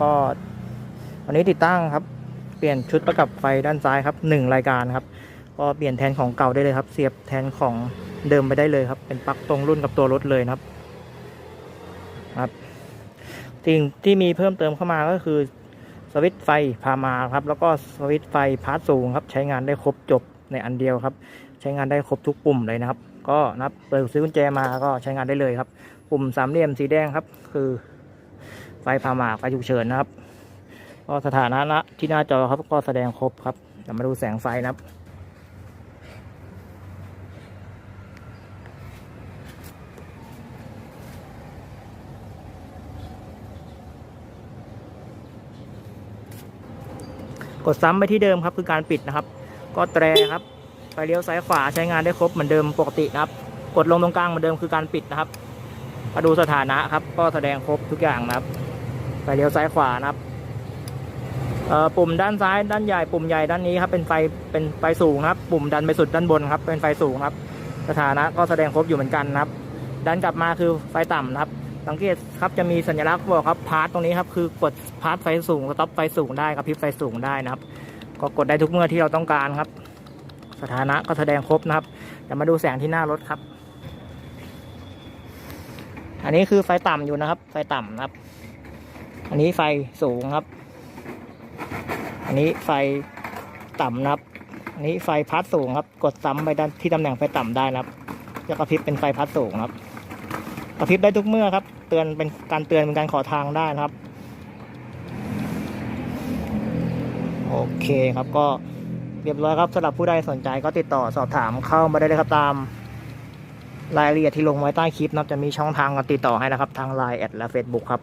ก็วันนี้ติดตั้งครับ เปลี่ยนชุดประกับไฟด้านซ้ายครับหนึ่งรายการครับ ก็เปลี่ยนแทนของเก่าได้เลยครับ เสียบแทนของเดิมไปได้เลยครับ เป็นปลั๊กตรงรุ่นกับตัวรถเลยนะครับครับสิ่งที่มีเพิ่มเติมเข้ามาก็คือสวิตช์ไฟพามาครับ แล้วก็สวิตช์ไฟพาร์ทสูงครับ ใช้งานได้ครบจบในอันเดียวครับ ใช้งานได้ครบทุกปุ่มเลยนะครับ ก็นับเปิดซื้อกุญแจมาก็ใช้งานได้เลยครับ ปุ่มสามเหลี่ยมสีแดงครับ คือ ฟพามาไฟฉุกเฉินนะครับ ก็สถานะณที่หน้าจอครับก็แสดงครบครับเดี๋ยวมาดูแสงไฟนะครับกดซ้ำไปที่เดิมครับคือการปิดนะครับ ก็แตรครับไฟเลี้ยวซ้ายขวาใช้งานได้ครบเหมือนเดิมปกตินะครับ กดลงตรงกลางเหมือนเดิมคือการปิดนะครับมาดูสถานะครับ ก็แสดงครบทุกอย่างนะครับ ฟเลี้ยวซ้ายขวานะครับเอ่อปุ่มด้านซ้ายด้านใหญ่ปุ่มใหญ่ด้านนี้ครับเป็นไฟเป็นไฟสูงครับ ปุ่มดันไปสุดด้านบนครับ เป็นไฟสูงครับ สถานะก็แสดงครบอยู่เหมือนกันนะครับดันกลับมาคือไฟต่ำนะครับ สังเกตครับจะมีสัญลักษณ์บอกครับพาร์ตตรงนี้ครับคือกดพาร์ตไฟสูงสต็อปไฟสูงได้ครับพริบไฟสูงได้นะครับ ก็กดได้ทุกเมื่อที่เราต้องการครับ สถานะก็แสดงครบนะครับเดี๋ยวมาดูแสงที่หน้ารถครับ อันนี้คือไฟต่ำอยู่นะครับ ไฟต่ำนะครับ อันนี้ไฟสูงครับ อันนี้ไฟต่ำนะครับ อันนี้ไฟพัดสูงครับ กดซ้ำไปด้านที่ตำแหน่งไฟต่ำได้นะครับจะกระพริบเป็นไฟพัดสูงครับ กระพริบได้ทุกเมื่อครับ เตือนเป็นการเตือนเป็นการขอทางได้นะครับ โอเคครับก็เรียบร้อยครับสำหรับผู้ใดสนใจก็ติดต่อสอบถามเข้ามาได้เลยครับตามรายละเอียดที่ลงไว้ใต้คลิปนะจะมีช่องทางการติดต่อให้นะครับ ทาง Line แอดและ Facebook ครับ